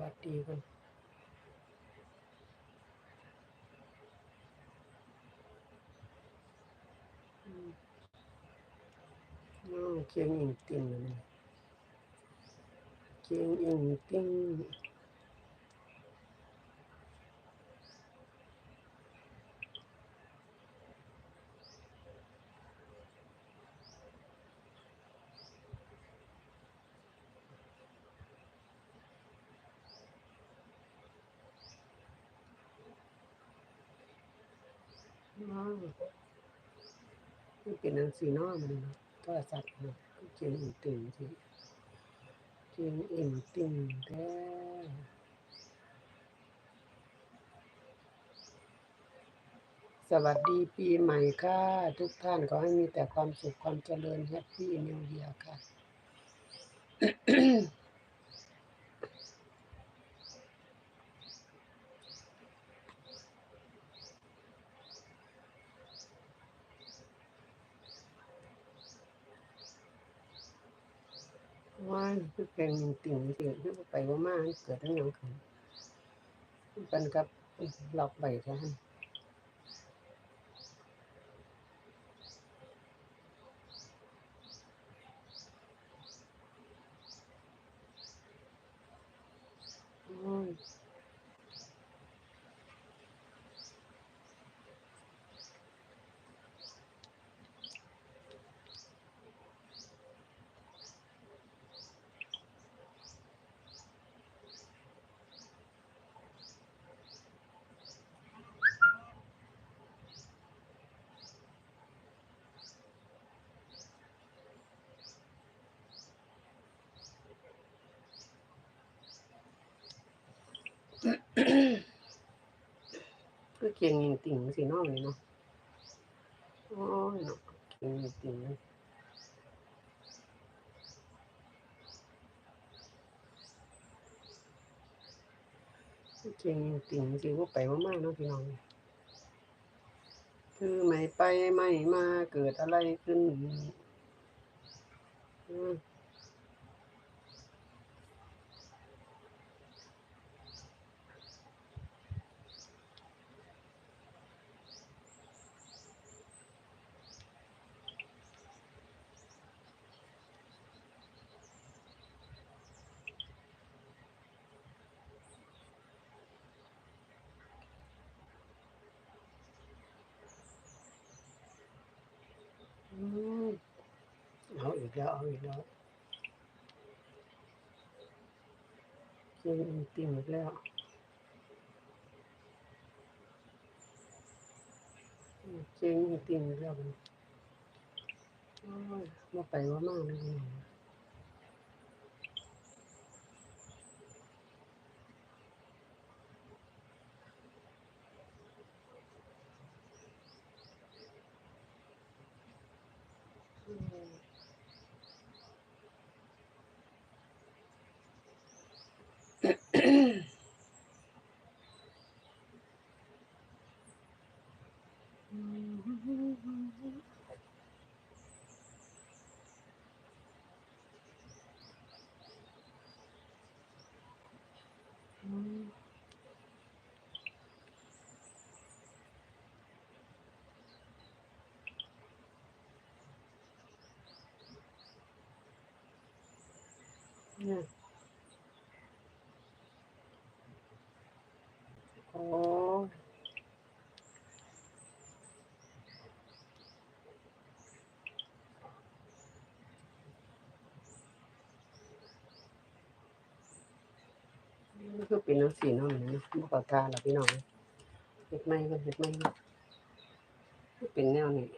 วัสดีกันอืมอ้าวเคียงอิงติ่งเลยนะเคียงอิงติ่ง อ้าวนี่เป็นอันสีน้อมันเนะโทรศัพท์เนาะเคียงอิงติ่งสิเคียงอิงติ่งแท้สวัสดีปีใหม่ค่ะ ทุกท่านขอให้มีแต่ความสุขความเจริญแฮปปี้นิวเ a ียค่ะ ว่าคือเพลงติ่งเสิคือไปว่ามาเกิดเรื่องขึ้นปันกับหลอกใบใช่ไหมโอ้ยคือเกียงยิงติ่งสิเนอกนี่เนาะโอ้ยเนาะเกียงยิงติ่งเกียงยิงติ่งสิว่าไปว่ามากเนาะพี่น้องคือไม่ไปไม่มาเกิดอะไรขึ้นอืม อืม เอาอีกแล้วเอาอีกแล้วเกียงยิงติ่งอีกแล้วอืมเกียงยิงติ่งอีกแล้วมันมาไปว่ามากเลยพี่น้อง เนี่ย โอ้นี่คือเป็นน้ำสีน้ำนี่นะบ่ขอทาหรอพี่น้องเห็ดไหมก็เห็ดไหมก็เป็นแนวนี้